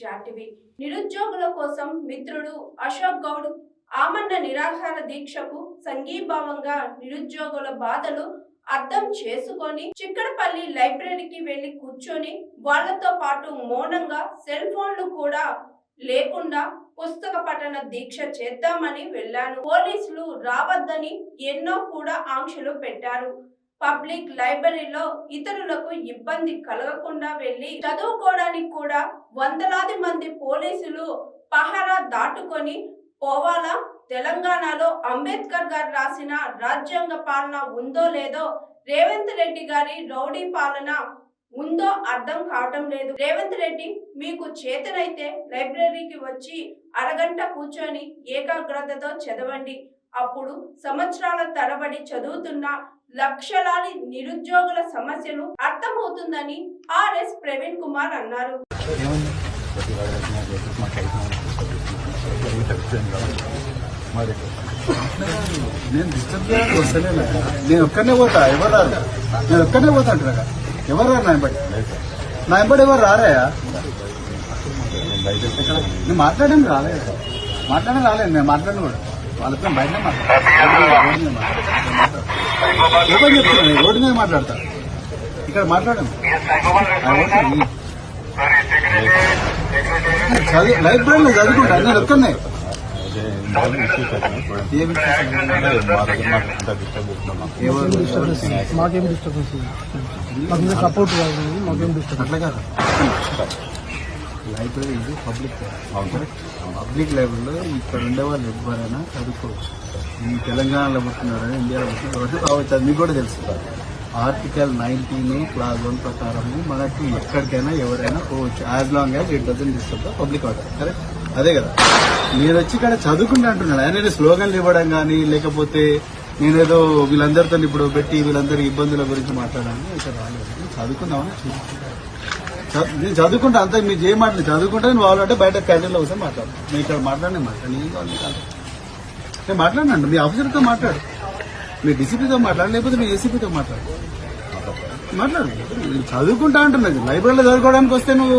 జాటివి. నిరుద్యోగుల కోసం మిత్రుడు అశోక్ గౌడ్ ఆమన్న నిరాహార దీక్షకు సంఘీభావంగా నిరుద్యోగుల బాధలు అర్థం చేసుకొని చిక్కడపల్లి లైబ్రరీకి వెళ్ళి కూర్చొని వాళ్ళతో పాటు మౌనంగా సెల్ ఫోన్లు కూడా లేకుండా పుస్తక పఠన దీక్ష చేద్దామని వెళ్ళాను. పోలీసులు రావద్దని ఎన్నో కూడా ఆంక్షలు పెట్టారు. పబ్లిక్ లైబ్రరీలో ఇతరులకు ఇబ్బంది కలగకుండా వెళ్ళి చదువుకోవడానికి కూడా వందలాది మంది పోలీసులు పహారా దాటుకొని పోవాలా? తెలంగాణలో అంబేద్కర్ గారు రాసిన రాజ్యాంగ పాలన ఉందో లేదో రేవంత్ రెడ్డి గారి రౌడీ పాలన ఉందో అర్థం కావటం లేదు. రేవంత్ రెడ్డి మీకు చేతనైతే లైబ్రరీకి వచ్చి అరగంట కూర్చొని ఏకాగ్రతతో చదవండి. అప్పుడు సంవత్సరాల తరబడి చదువుతున్న లక్షలాది నిరుద్యోగుల సమస్యలు అర్థమవుతుందని ఆర్ఎస్ ప్రవీణ్ కుమార్ అన్నారు. నేను డిస్టర్బ్ నేను ఒక్కనే పోతా ఎవరు రారు? నేను ఒక్కనే పోతా అంటారా ఎవరు రారు నా నాయబడి ఎవరు రారాయా నేను మాట్లాడడం రాలేదు మాట్లాడడం రాలేదు నేను మాట్లాడను కూడా. వాళ్ళతో బయట మాట్లాడతాను ఓపెన్ చెప్తున్నాను రోడ్డు మీద మాట్లాడతా ఇక్కడ మాట్లాడాను చదువు లైబ్రరీలో చదువుకుంటా నేను ఒక్కనే మాకేం డిస్టర్బెన్స్ మాకేం డిస్టర్బెన్స్ అట్లా కాదు. లైబ్రరీ ఇది పబ్లిక్ పబ్లిక్ లైబ్రరీలో ఇక్కడ ఉండే వాళ్ళు ఎవరైనా చదువుకోవచ్చు. ఈ తెలంగాణలో పుట్టినారని ఇండియాలో పుట్టినారు రావచ్చు అది మీకు కూడా తెలుసు. ఆర్టికల్ నైన్టీన్ క్లాస్ వన్ ప్రకారం మనకి ఎక్కడికైనా ఎవరైనా పోవచ్చు. As long as it doesn't disturb public order correct అదే కదా. మీరు వచ్చి ఇక్కడ చదువుకుంటా అంటున్నాడు. ఆయన స్లోగన్లు ఇవ్వడం కానీ లేకపోతే నేనేదో వీళ్ళందరితో ఇప్పుడు పెట్టి వీళ్ళందరి ఇబ్బందుల గురించి మాట్లాడాలని ఇక్కడ రాలేదు. నేను చదువుకుందామని వచ్చాను. నేను చదువుకుంటా అంతా మీరు చేయమాటలు చదువుకుంటే నేను వాళ్ళు అంటే బయట క్యాంటీన్లో వస్తే మాట్లాడు. నేను ఇక్కడ మాట్లాడిన మాట్లాడి ఏం కావాలి కాదు. నేను మాట్లాడినండి మీ ఆఫీసర్తో మాట్లాడు. మీ డీసీపీతో మాట్లాడు లేకపోతే మీ ఏసీపీతో మాట్లాడు. మాట్లాడు. నేను చదువుకుంటా అంటున్నది లైబ్రరీలో చదువుకోవడానికి వస్తే నువ్వు